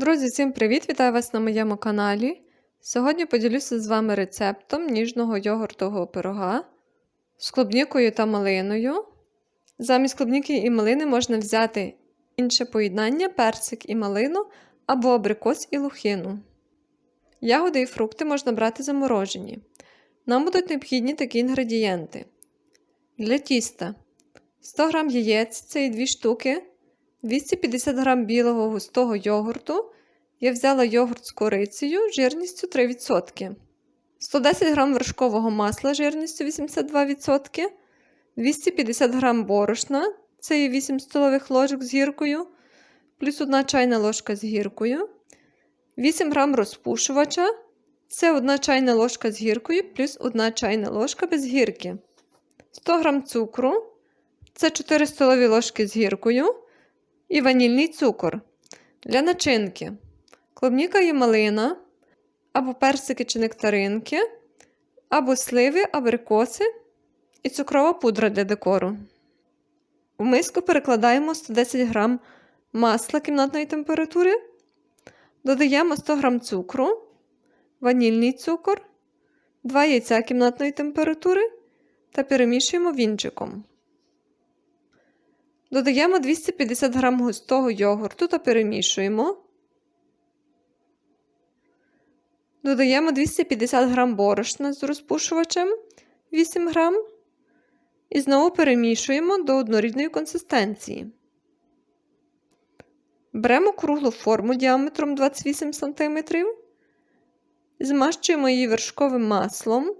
Друзі, всім привіт! Вітаю вас на моєму каналі. Сьогодні поділюся з вами рецептом ніжного йогуртового пирога з клубнікою та малиною. Замість клубніки і малини можна взяти інше поєднання, персик і малину або абрикос і лухину. Ягоди і фрукти можна брати заморожені. Нам будуть необхідні такі інгредієнти. Для тіста 100 г яєць це і 2 штуки. 250 г білого густого йогурту. Я взяла йогурт з корицею жирністю 3%. 110 г вершкового масла жирністю 82%. 250 г борошна це є 8 столових ложок з гіркою, плюс 1 чайна ложка з гіркою. 8 г розпушувача це 1 чайна ложка з гіркою, плюс 1 чайна ложка без гірки. 100 г цукру це 4 столові ложки з гіркою і ванільний цукор. Для начинки клубніка і малина, або персики чи нектаринки, або сливи, абрикоси і цукрова пудра для декору. В миску перекладаємо 110 г масла кімнатної температури, додаємо 100 г цукру, ванільний цукор, 2 яйця кімнатної температури та перемішуємо вінчиком. Додаємо 250 г густого йогурту та перемішуємо. Додаємо 250 г борошна з розпушувачем 8 г. І знову перемішуємо до однорідної консистенції. Беремо круглу форму діаметром 28 см, змащуємо її вершковим маслом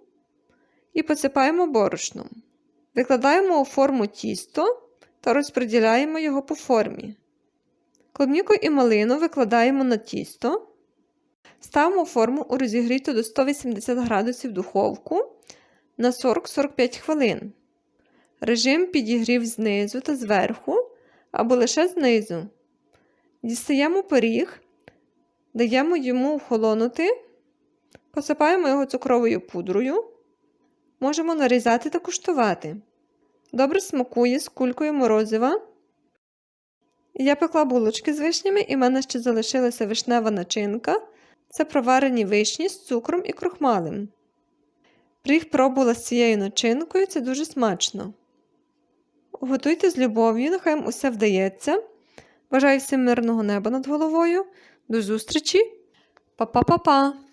і посипаємо борошном. Викладаємо у форму тісто та розподіляємо його по формі. Клубніку і малину викладаємо на тісто. Ставимо форму у розігріту до 180 градусів духовку на 40-45 хвилин. Режим підігрів знизу та зверху або лише знизу. Дістаємо пиріг, даємо йому охолонути, посипаємо його цукровою пудрою. Можемо нарізати та куштувати. Добре смакує з кулькою морозива. Я пекла булочки з вишнями, і в мене ще залишилася вишнева начинка. Це проварені вишні з цукром і крохмалем. Пріг пробувала з цією начинкою, це дуже смачно. Готуйте з любов'ю, нехай вам усе вдається. Бажаю всім мирного неба над головою. До зустрічі! Па-па-па-па!